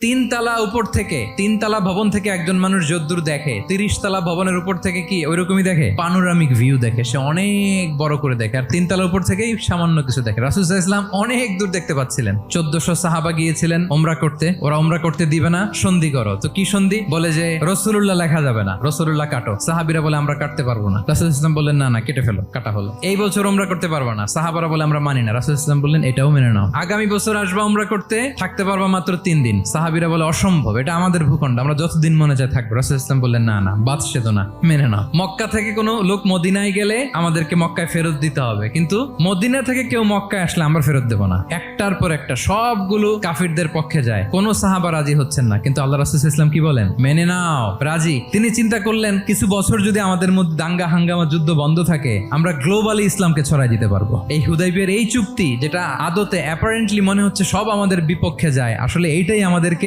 তিন তালা উপর থেকে তিন তালা ভবন থেকে একজন মানুষ যদ্দূর দেখে। তিরিশ তালা ভবনের উপর থেকে কি ওইরকমই দেখে? পানোরামিক ভিউ দেখে। সে অনেক বড় করে দেখে। আর তিন তালা উপর থেকেই সামান্য কিছু দেখে। রাসুল ইসলাম অনেক দূর দেখতে পাচ্ছিলেন। চোদ্দশো সাহাবা গিয়েছিলেন ওমরা করতে। ওরা ওমরা করতে দিবে না, সন্ধি করো। তো কি সন্ধি? বলে যে রসুল্লাহ লেখা যাবে না। রসুল্লাহ কাটো। সাহাবিরা বলে, আমরা কাটতে পারব না। রাসুল ইসলাম বললেন, না না, কেটে ফেলো, কাটা হলো। এই বছর ওমরা করতে পারব না। সাহাবারা বলে, আমরা মানি না। রাসুল ইসলাম বললেন, এটাও মেনে নাও। আগামী বছর আসবা ওমরা করতে, থাকতে পারবা মাত্র তিন দিন। সাহাবিরা বলে, অসম্ভব, এটা আমাদের ভূখণ্ড, আমরা যতদিন মনে চায় থাকব। রাসুল ইসলাম বললেন, না না বাদ সেতো না, মেনে নাও। মক্কা থেকে কোনো লোক মদিনায় গেলে আমাদেরকে মক্কায় ফেরত দিতে হবে, কিন্তু মদিনা থেকে কেউ মক্কায় আসলে আমরা ফেরত দেবো না। একটার পর একটা সবগুলো কাফিরদের পক্ষে যায়, কোন সাহাবা রাজি হচ্ছেন না, কিন্তু আল্লাহ রাসুল ইসলাম কি বলেন, মেনে নাও, রাজি। তিনি চিন্তা করলেন, কিছু বছর যদি আমাদের মধ্যে দাঙ্গা হাঙ্গামা, যুদ্ধ বন্ধ থাকে, আমরা গ্লোবালি ইসলামকে ছড়াই দিতে পারব। এই হুদাইবিয়ার এই চুক্তি, যেটা আদতে অ্যাপারেন্টলি মনে হচ্ছে সব আমাদের বিপক্ষে যায়, আসলে এইটাই আমাদেরকে